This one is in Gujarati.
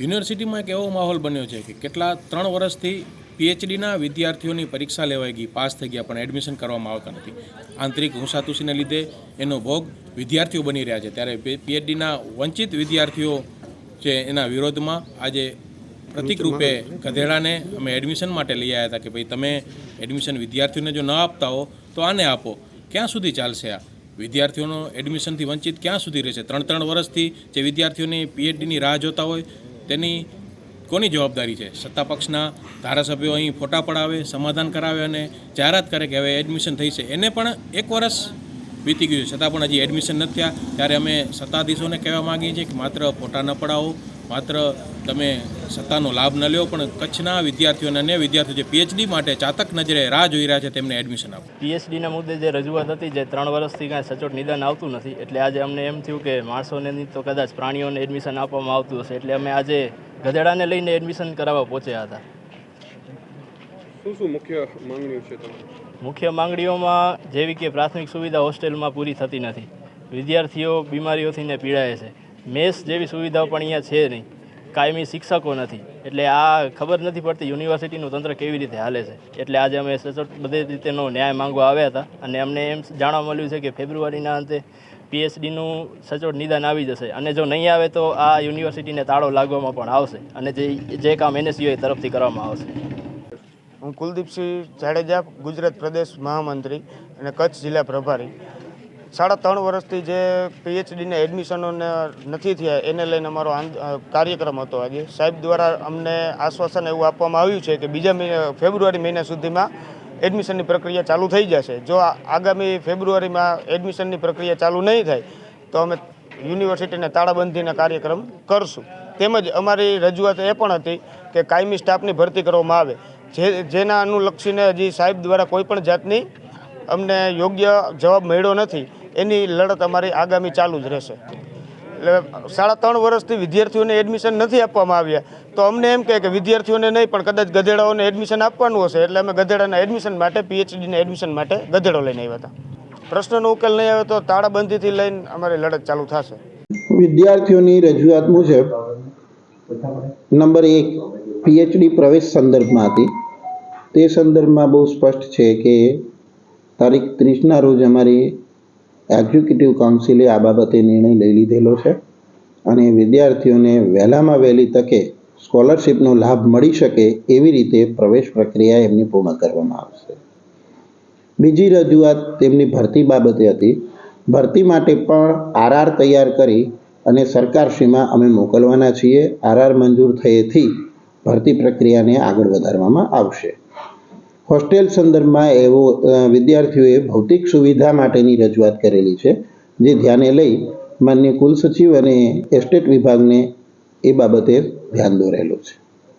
યુનિવર્સિટીમાં એક એવો માહોલ બન્યો છે કે કેટલા ત્રણ વર્ષથી પીએચડીના વિદ્યાર્થીઓની પરીક્ષા લેવાઈ ગઈ પાસ થઈ ગયા પણ એડમિશન કરવામાં આવતા નથી. આંતરિક હુંસાતુસીને લીધે એનો ભોગ વિદ્યાર્થીઓ બની રહ્યા છે. ત્યારે પીએચડીના વંચિત વિદ્યાર્થીઓ છે એના વિરોધમાં આજે પ્રતિક રૂપે ગધેડાને અમે એડમિશન માટે લઈ આવ્યા હતા કે ભાઈ તમે એડમિશન વિદ્યાર્થીઓને જો ન આપતા હો તો આને આપો. ક્યાં સુધી ચાલશે આ? વિદ્યાર્થીઓનો એડમિશનથી વંચિત ક્યાં સુધી રહેશે? ત્રણ ત્રણ વર્ષથી જે વિદ્યાર્થીઓની પીએચડીની રાહ જોતા હોય તેની કોની જવાબદારી છે? સત્તા પક્ષના ધારાસભ્યો અહીં ફોટા પડાવે, સમાધાન કરાવે અને જાહેરાત કરે કે હવે એડમિશન થઈ છે. એને પણ એક વર્ષ વીતી ગયું છે. છતાં પણ હજી એડમિશન નથી થયા. ત્યારે અમે સત્તાધીશોને કહેવા માગીએ છીએ કે માત્ર ફોટા ન પડાવો માત્ર તમે સત્તાનો લાભ ન લ્યો પણ કચ્છના વિદ્યાર્થીઓને અન્ય વિદ્યાર્થીઓ જે પીએચડી માટે ચાતક નજરે રાહ જોઈ રહ્યા છે તેમને એડમિશન આપો. પીએચડીના મુદ્દે જે રજૂઆત હતી જે ત્રણ વર્ષથી કાંઈ સચોટ નિદાન આવતું નથી એટલે આજે અમને એમ થયું કે માણસોને તો કદાચ પ્રાણીઓને એડમિશન આપવામાં આવતું હશે એટલે અમે આજે ગધેડાને લઈને એડમિશન કરાવવા પહોંચ્યા હતા. શું શું મુખ્ય માંગણીઓ છે મુખ્ય માંગણીઓમાં જેવી કે પ્રાથમિક સુવિધા હોસ્ટેલમાં પૂરી થતી નથી. વિદ્યાર્થીઓ બીમારીઓથી ને પીડાય છે. મેસ જેવી સુવિધાઓ પણ અહીંયા છે નહીં. કાયમી શિક્ષકો નથી. એટલે આ ખબર નથી પડતી યુનિવર્સિટીનું તંત્ર કેવી રીતે હાલે છે. એટલે આજે અમે સચોટ બધી રીતેનો ન્યાય માંગવા આવ્યા હતા. અને અમને એમ જાણવા મળ્યું છે કે ફેબ્રુઆરીના અંતે પીએચડીનું સચોટ નિદાન આવી જશે. અને જો નહીં આવે તો આ યુનિવર્સિટીને તાળો લાગવામાં પણ આવશે. અને જે જે કામ એનએસયુઆઈ તરફથી કરવામાં આવશે. હું કુલદીપસિંહ જાડેજા, ગુજરાત પ્રદેશ મહામંત્રી અને કચ્છ જિલ્લા પ્રભારી. સાડા ત્રણ વર્ષથી જે પીએચડીના એડમિશનો નથી થયા, એને લઈને અમારો કાર્યક્રમ હતો આજે. સાહેબ દ્વારા અમને આશ્વાસન એવું આપવામાં આવ્યું છે કે બીજા ફેબ્રુઆરી મહિના સુધીમાં એડમિશનની પ્રક્રિયા ચાલુ થઈ જશે. જો આગામી ફેબ્રુઆરીમાં એડમિશનની પ્રક્રિયા ચાલુ નહીં થાય, તો અમે યુનિવર્સિટીને તાળાબંધીના કાર્યક્રમ કરશું. તેમજ અમારી રજૂઆત એ પણ હતી કે કાયમી સ્ટાફની ભરતી કરવામાં આવે. જે, જેના અનુલક્ષીને હજી સાહેબ દ્વારા કોઈપણ જાતની અમને યોગ્ય જવાબ મળ્યો નથી. એની લડત અમારી આગામી ચાલુ જ રહેશે. એટલે સાડા ત્રણ વર્ષથી વિદ્યાર્થીઓને એડમિશન નથી આપવામાં આવ્યા. તો અમને એમ કહે કે વિદ્યાર્થીઓને નહીં, પણ કદાચ ગધેડાઓને એડમિશન આપવાનું હશે. એટલે અમે ગધેડાના એડમિશન માટે પીએચડીના એડમિશન માટે ગધેડો લઈને આવ્યા હતા. પ્રશ્નનો ઉકેલ નહીં આવે તો તાળાબંધીથી લઈને અમારી લડત ચાલુ થશે. વિદ્યાર્થીઓની રજૂઆત મુજબ, નંબર એક પીએચડી પ્રવેશ સંદર્ભમાં હતી. તે સંદર્ભમાં બહુ સ્પષ્ટ છે કે તારીખ ત્રીસના રોજ અમારી એક્ઝિક્યુટિવ કાઉન્સિલે આ બાબતે નિર્ણય લઈ લીધેલો છે અને વિદ્યાર્થીઓને વહેલામાં વહેલી તકે સ્કોલરશિપનો લાભ મળી શકે એવી રીતે પ્રવેશ પ્રક્રિયા એમની પૂર્ણ કરવામાં આવશે. બીજી રજૂઆત તેમની ભરતી બાબતે હતી. ભરતી માટે પણ આરઆર તૈયાર કરી અને સરકારશ્રીમાં અમે મોકલવાના છીએ. આરઆર મંજૂર થયેથી ભરતી પ્રક્રિયાને આગળ વધારવામાં આવશે. હોસ્ટેલ સંદર્ભમાં એવો વિદ્યાર્થીઓએ ભૌતિક સુવિધા માટેની રજૂઆત કરેલી છે, જે ધ્યાને લઈ માન્ય કુલસચિવ અને એસ્ટેટ વિભાગને એ બાબતે ધ્યાન દોરેલું છે.